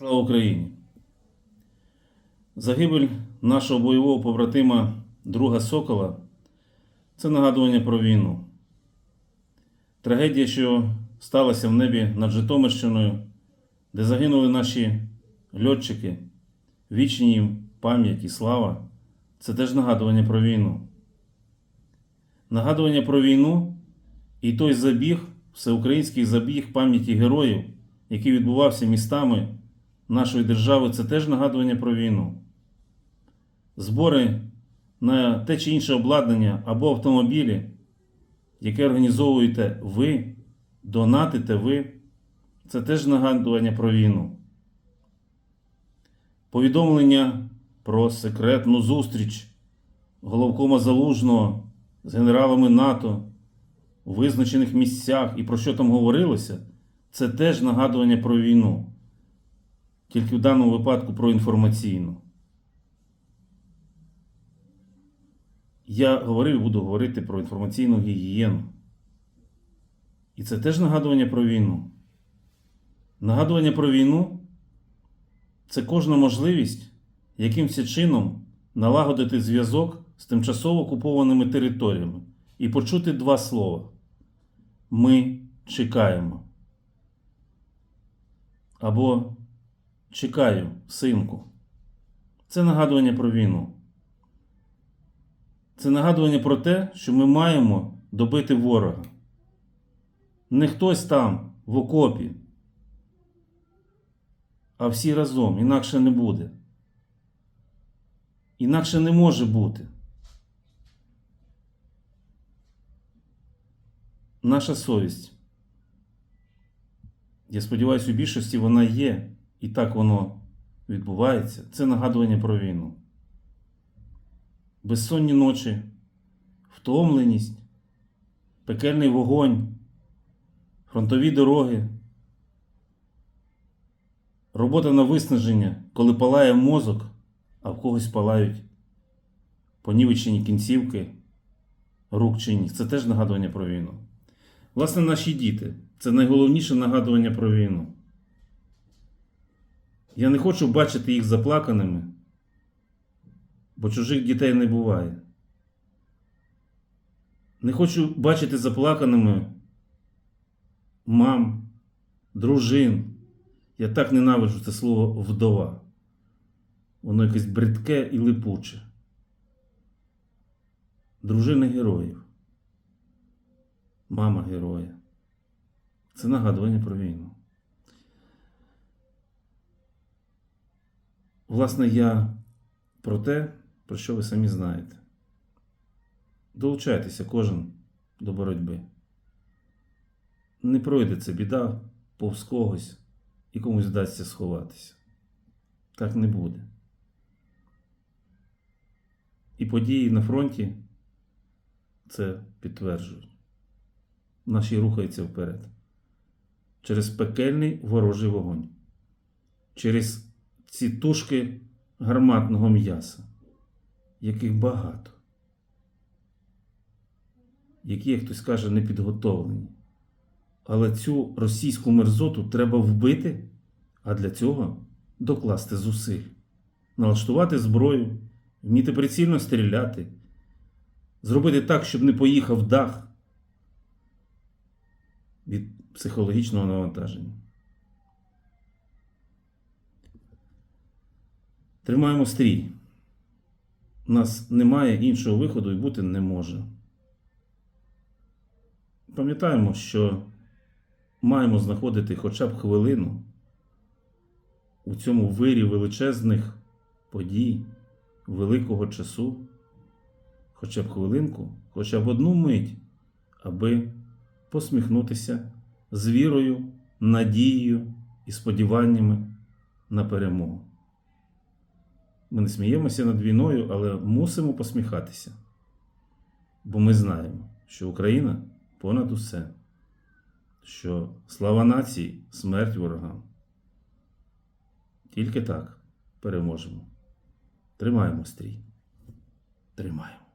Слава Україні! Загибель нашого бойового побратима друга Сокола це нагадування про війну. Трагедія, що сталася в небі над Житомирщиною, де загинули наші льотчики, вічні їм пам'ять і слава, це теж нагадування про війну. Нагадування про війну і той забіг, всеукраїнський забіг пам'яті героїв, який відбувався містами нашої держави, це теж нагадування про війну. Збори на те чи інше обладнання або автомобілі, яке організовуєте ви, донатите ви, це теж нагадування про війну. Повідомлення про секретну зустріч головкома Залужного з генералами НАТО у визначених місцях і про що там говорилося, це теж нагадування про війну. Тільки в даному випадку про інформаційну. Я говорив і буду говорити про інформаційну гігієну. І це теж нагадування про війну. Нагадування про війну це кожна можливість якимось чином налагодити зв'язок з тимчасово окупованими територіями і почути два слова. Ми чекаємо. Або чекаю, синку. Це нагадування про війну. Це нагадування про те, що ми маємо добити ворога. Не хтось там в окопі, а всі разом, інакше не буде. Інакше не може бути. Наша совість. Я сподіваюся, у більшості вона є, і так воно відбувається. Це нагадування про війну. Безсонні ночі, втомленість, пекельний вогонь, фронтові дороги, робота на виснаження, коли палає мозок, а в когось палають понівечені кінцівки, рук чи ніг. Це теж нагадування про війну. Власне, наші діти це найголовніше нагадування про війну. Я не хочу бачити їх заплаканими, бо чужих дітей не буває. Не хочу бачити заплаканими мам, дружин. Я так ненавиджу це слово вдова. Воно якесь бридке і липуче. Дружини героїв. Мама героя. Це нагадування про війну. Власне, я про те, про що ви самі знаєте. Долучайтеся кожен до боротьби. Не пройде це біда повз когось і комусь вдасться сховатися. Так не буде. І події на фронті це підтверджують. Наші рухаються вперед. Через пекельний ворожий вогонь. Через ці тушки гарматного м'яса, яких багато, які, як хтось каже, не підготовлені. Але цю російську мерзоту треба вбити, а для цього докласти зусиль, налаштувати зброю, вміти прицільно стріляти, зробити так, щоб не поїхав дах від психологічного навантаження. Тримаємо стрій. У нас немає іншого виходу і бути не може. Пам'ятаємо, що маємо знаходити хоча б хвилину у цьому вирі величезних подій, великого часу, хоча б хвилинку, хоча б одну мить, аби посміхнутися з вірою, надією і сподіваннями на перемогу. Ми не сміємося над війною, але мусимо посміхатися. Бо ми знаємо, що Україна понад усе, що слава нації, смерть ворогам. Тільки так переможемо. Тримаємо стрій. Тримаємо.